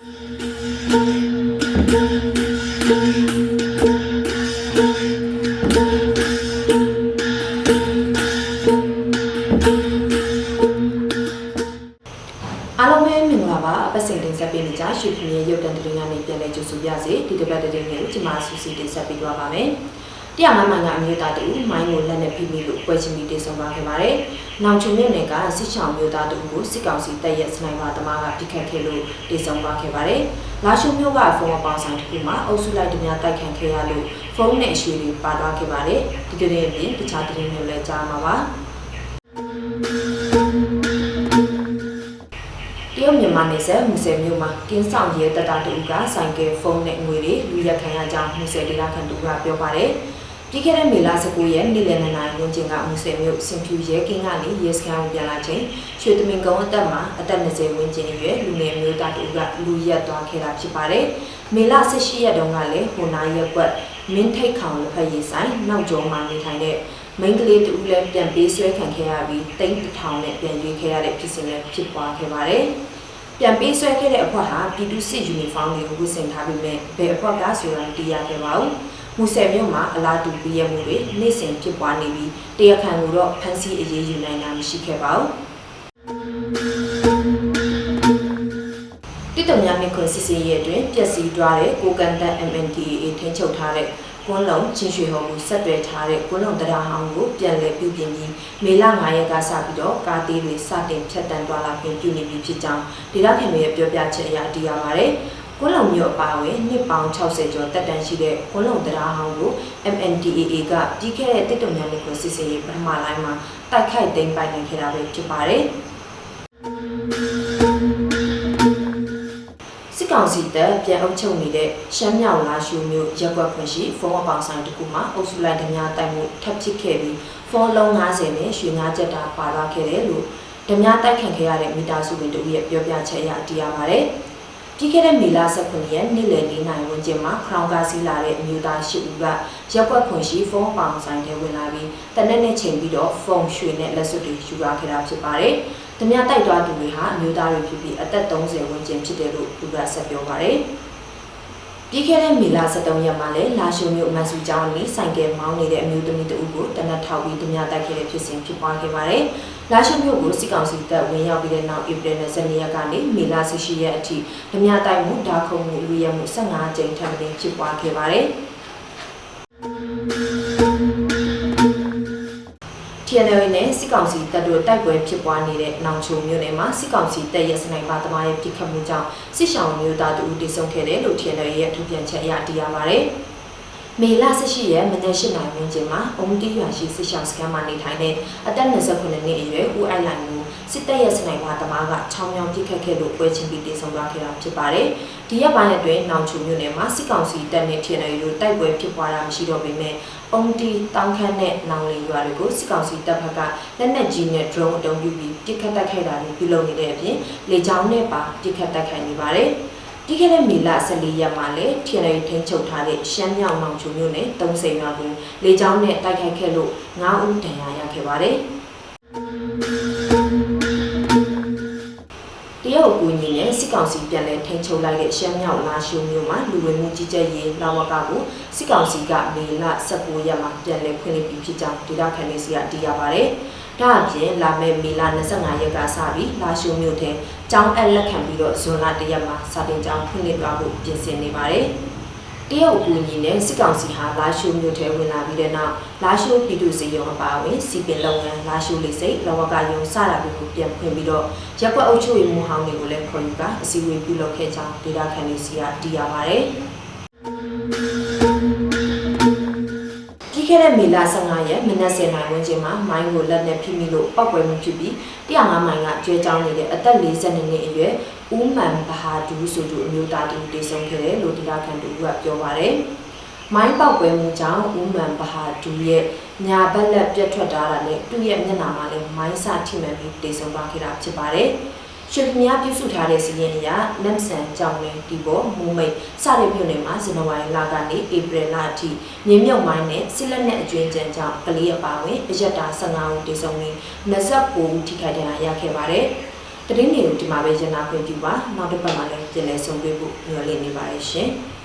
အားလုံးပဲမင်္ဂလာပါအပတ်စဉ်တင်ဆက်ပေးနေကြရွှေပြည်ရဲ့ရုပ်တံသတင်းကနေပြန်လည်ကြိုဆိုပြစေဒီတစ်ပတ်သတင်းကိုကျွန်မဆူစီတင်ဆက်ပေးသွားပါမယ် တရားမှန်မှန်ကအမျိုးသားတူမိုင်းကိုလက်နဲ့ဖိမိလို့ပွဲချင်းပြီးတင်ဆောင်ပါခဲ့ပါတယ်။နောင်ချုံမြင့်နယ်ကစစ်ချောင်းမျိုးသားတူကိုစစ်ကောင်စီတပ်ရဲ့စနိုက်ပါသမားကပြစ်ခတ်ခဲ့လို့တင်ဆောင်ပါခဲ့ပါတယ်။လာရှုံမျိုးကဖုန်းအပေါင်းဆိုင်တစ်ခုမှာအုပ်စုလိုက်တများတိုက်ခံခဲ့ရလို့ဖုန်းနဲ့အရွှေတွေပါသွားခဲ့ပါတယ်။ဒီသတင်းအပြင်တခြားသတင်းတွေလည်းကြားမှာပါ။တရုတ်မြန်မာနယ်စပ်မူဆယ်မြို့မှာကင်းဆောင်ရဲတပ်သားတူကဆိုင်ကယ်ဖုန်းနဲ့ငွေတွေလူရက်ခံရကြောင်းမူဆယ်ဒေသခံတူကပြောပါတယ်။ ပြီးခဲ့တဲ့မေလ19ရက်နေ့လယ်2နာရီဝန်းကျင်ကမူဆယ်မြို့စင်ဖြူရဲကင်းကနေရဲစခန်းကိုပြန်လာချိန်ရွှေသမင်ကုန်းအတက်မှာအသက်20ဝန်းကျင်အရွယ်လူငယ်မျိုးသားတူကလူရက်သွားခဲ့တာဖြစ်ပါတယ်။မေလ18ရက်တုန်းကလည်းဟိုနာရက်ကွက်မင်းထိတ်ခေါင်လက်ဖက်ရည်ဆိုင်နောက်ကျောမှာနေထိုင်တဲ့မိန်းကလေးတူလည်းပြန်ပေးဆွဲခံခဲ့ရပြီးတိန့်တစ်ထောင်နဲ့ပြန်ရွေးခဲ့ရတဲ့ဖြစ်စဉ်လည်းဖြစ်ပွားခဲ့ပါတယ်။ပြန်ပေးဆွဲခဲ့တဲ့အဖွဲ့ဟာပြည်သူ့စစ်ယူနီဖောင်းတွေကိုဝတ်ဆင်ထားပြီးမြဲဘယ်အဖွဲ့ကဆိုတာမသိရခဲ့ပါဘူး။ မူဆယ်မြို့မှာအလားတူပြည်ရမှုတွေနေ့စဉ်ဖြစ်ပွားနေပြီးတရားခံကိုတော့ဖမ်းဆီးအရေးယူနိုင်တာမရှိခဲ့ပါဘူး။တိတုံညာမြခွန်စစ်စီရဲ့အတွင်းပျက်စီးသွားတဲ့ကိုကန်တန် MNDAA ထိန်းချုပ်ထားတဲ့ကွန်းလုံးချင်းရွှေဟော်ကိုဆက်သွယ်ထားတဲ့ကွန်းလုံးတရားဟောင်းကိုပြန်လည်ပြုပြင်ပြီးမေလ9ရက်ကစပြီးတော့ကားသေးတွေစတင်ဖြတ်တန်းသွားလာပြင်ပြုနေပြီဖြစ်ကြောင်းဒေသခံတွေရဲ့ပြောပြချက်အရသိရပါတယ်။ ကွန်းလုံးမြို့အပါအဝင်နှစ်ပေါင်း60ကျော်တက်တန်းရှိတဲ့ကွန်းလုံးတရားဟောင်းကို MNDAA ကပြီးခဲ့တဲ့တစ်တုံညာနှစ်ကိုစစ်စေးရေးပထမလိုင်းမှာတိုက်ခိုက်သိမ်းပိုက်နိုင်ခဲ့တာပဲဖြစ်ပါတယ်။စစ်ကောင်စီတပ်ပြန်အုပ်ချုပ်နေတဲ့ရှမ်းမြောက်လာရှူမျိုးရက်ကွက်ခွင့်ရှိဖုန်းအပေါင်းဆိုင်တစ်ခုမှာအုပ်စုလိုက်ဓမြတိုက်မှုထပ်ဖြစ်ခဲ့ပြီးဖုန်းလုံး90နဲ့ရွှေ9ချက်တာပါလာခဲ့တယ်လို့ဓမြတိုက်ခံခဲ့ရတဲ့မိသားစုဝင်တို့ရဲ့ပြောပြချက်အရသိရပါတယ်။ ပြီးခဲ့တဲ့မေလ19ရက်နေ့လယ်၄နာရီဝန်းကျင်မှာခရောင်ကားစီးလာတဲ့အမျိုးသား၈ဦးကရက်ကွက်ခွင့်ရှိဖုန်းအပေါင်းဆိုင်ထဲဝင်လာပြီးတနက်နေ့ချိန်ပြီးတော့ဖုန်းရွှေနဲ့လက်စွပ်တွေယူလာခဲ့တာဖြစ်ပါတယ်။ဓမြတိုက်သွားသူတွေဟာအမျိုးသားတွေဖြစ်ပြီးအသက်30ဝန်းကျင်ဖြစ်တယ်လို့သူကဆက်ပြောပါတယ်။ ပြီးခဲ့တဲ့မေလ23ရက်မှာလည်းလာရှုံမြို့အမတ်စုကျောင်းနီးဆိုင်ကယ်မောင်းနေတဲ့အမျိုးသမီးတဦးကိုတနက်ထောက်ပြီးဓမြတိုက်ခဲ့တဲ့ဖြစ်စဉ်ဖြစ်ပွားခဲ့ပါတယ်။လာရှုံမြို့ကိုစစ်ကောင်စီတပ်ဝင်ရောက်ပြီးတဲ့နောက်ဧပြီ20ရက်ကနေမေလ18ရက်အထိဓမြတိုက်မှုဓာခုံမှုလူရဲမှု15ကြိမ်ထပ်မံဖြစ်ပွားခဲ့ပါတယ်။ TNL နဲ့စစ်ကောင်စီတပ်တို့တိုက်ပွဲဖြစ်ပွားနေတဲ့နောင်ချုံမြို့နယ်မှာစစ်ကောင်စီတပ်ရဲ့စနိုက်ပါသမားရဲ့ပြစ်ခတ်မှုကြောင့်စစ်ရှောင်မျိုးသားတို့တည်ဆုံခဲ့တယ်လို့ TNL ရဲ့ထုတ်ပြန်ချက်အရသိရပါတယ်။ မေလ18ရက်မနက်၈နာရီဝန်းကျင်မှာအုံတီရွာရှိစစ်ရှောင်စခန်းမှာနေထိုင်တဲ့အသက်29နှစ်အရွယ်ဦးအိုက်လိုင်ကိုစစ်တပ်ရဲ့စနိုက်ပါသမားကချောင်းမြောင်းပြစ်ခတ်ခဲ့လို့ပွဲချင်းပြီးတည်ဆုံသွားခဲ့တာဖြစ်ပါတယ်။ဒီရက်ပိုင်းအတွင်းနောင်ချုံမြို့နယ်မှာစစ်ကောင်စီတပ်နဲ့ TNL တို့တိုက်ပွဲဖြစ်ပွားတာမရှိတော့ပေမဲ့အုံတီတောင်ခမ်းနဲ့နောင်လီရွာတွေကိုစစ်ကောင်စီတပ်ဖက်ကလက်နက်ကြီးနဲ့ drone အတုံးပြုပြီးပစ်ခတ်တိုက်ခိုက်တာတွေပြုလုပ်နေတဲ့အပြင်လေကြောင်းနဲ့ပါပစ်ခတ်တိုက်ခိုက်နေပါတယ်။ ဒီကနေ့မေလ14ရက်မှာလည်း TNL ထိန်းချုပ်ထားတဲ့ရှမ်းမြောက်နောင်ချုံမြို့နယ်30ရွာကိုလေကြောင်းနဲ့တိုက်ခိုက်ခဲ့လို့9ဦးဒဏ်ရာရခဲ့ပါတယ်။ ရုတ်အကူအညီနဲ့စစ်ကောင်စီပြန်လည်ထိန်းချုပ်လိုက်တဲ့ရှမ်းမြောက်လာရှုံမြို့မှာလူဝင်မှုကြီးကြပ်ရေးလာဝကကိုစစ်ကောင်စီကမေလ19ရက်မှာပြန်လည်ဖွင့်လှစ်ပြီးဖြစ်ကြောင်းဒေသခံတွေစီကသိရပါတယ်။ဒါအပြင်လာမယ့်မေလ25ရက်ကစပြီးလာရှုံမြို့ထဲကျောင်းအပ်လက်ခံပြီးတော့ဇွန်လ1ရက်မှာစာတင်ကျောင်းဖွင့်လှစ်သွားဖို့ပြင်ဆင်နေပါတယ်။ တရုတ်အကူအညီနဲ့စစ်ကောင်စီဟာလာရှုမြို့ထဲဝင်လာပြီးတဲ့နောက်လာရှုပြည်သူစီရုံအပါအဝင်စီပင်လုပ်ငန်းလာရှုလေးစိတ်လဝကယုံစတာတွေကိုပြန်ဖွင့်ပြီးတော့ရပ်ကွက်အုပ်ချုပ်ရေးမှူးဟောင်းတွေကိုလည်းခေါ်ယူကအစည်းအဝေးပြုလုပ်ခဲ့ကြောင်းဒေတာခန်လေးစီကသိရပါတယ် ခဲ့တဲ့မေလ15ရက်မနက်10:00နာရီဝန်းကျင်မှာမိုင်းကိုလက်နဲ့ဖိမိလို့ပောက်ကွယ်မှုဖြစ်ပြီး105မိုင်ကကျွဲကြောင်းနေတဲ့အသက်42နှစ်အရွယ်ဦးမှန်ဘဟာဒူးဆိုသူအမျိုးသားတူတည်ဆုံခဲ့တယ်လို့ဒေတာခန်တူကပြောပါတယ်။မိုင်းပေါက်ကွဲမှုကြောင့်ဦးမှန်ဘဟာဒူးရဲ့ညာဘက်လက်ပြတ်ထွက်သွားတာနဲ့သူ့ရဲ့မျက်နှာမှာလည်းမိုင်းစထိမှန်ပြီးတည်ဆုံသွားခဲ့တာဖြစ်ပါတယ်။ ရွှေမြပြုစုထားတဲ့စီရင်အရနမ်ဆန်ကြောင်လင်းဒီပေါ်မူမိတ်စတဲ့မြို့နယ်မှာဇန်နဝါရီလကနေဧပြီလအထိမြင်းမြုပ်မိုင်းနဲ့စစ်လက်နက်အကျွင်းကျန်ကြောင့်ကလေးအပါဝင်အရက်တာ15ဦးတည်ဆုံပြီး29ဦးထိခိုက်ဒဏ်ရာရခဲ့ပါတယ်။တရင်တွေကိုဒီမှာပဲရန်နာခွင့်ပြုပါနောက်တစ်ပတ်မှာလည်းပြန်လည်ဆုံတွေ့ဖို့မျှော်လင့်နေပါတယ်ရှင်။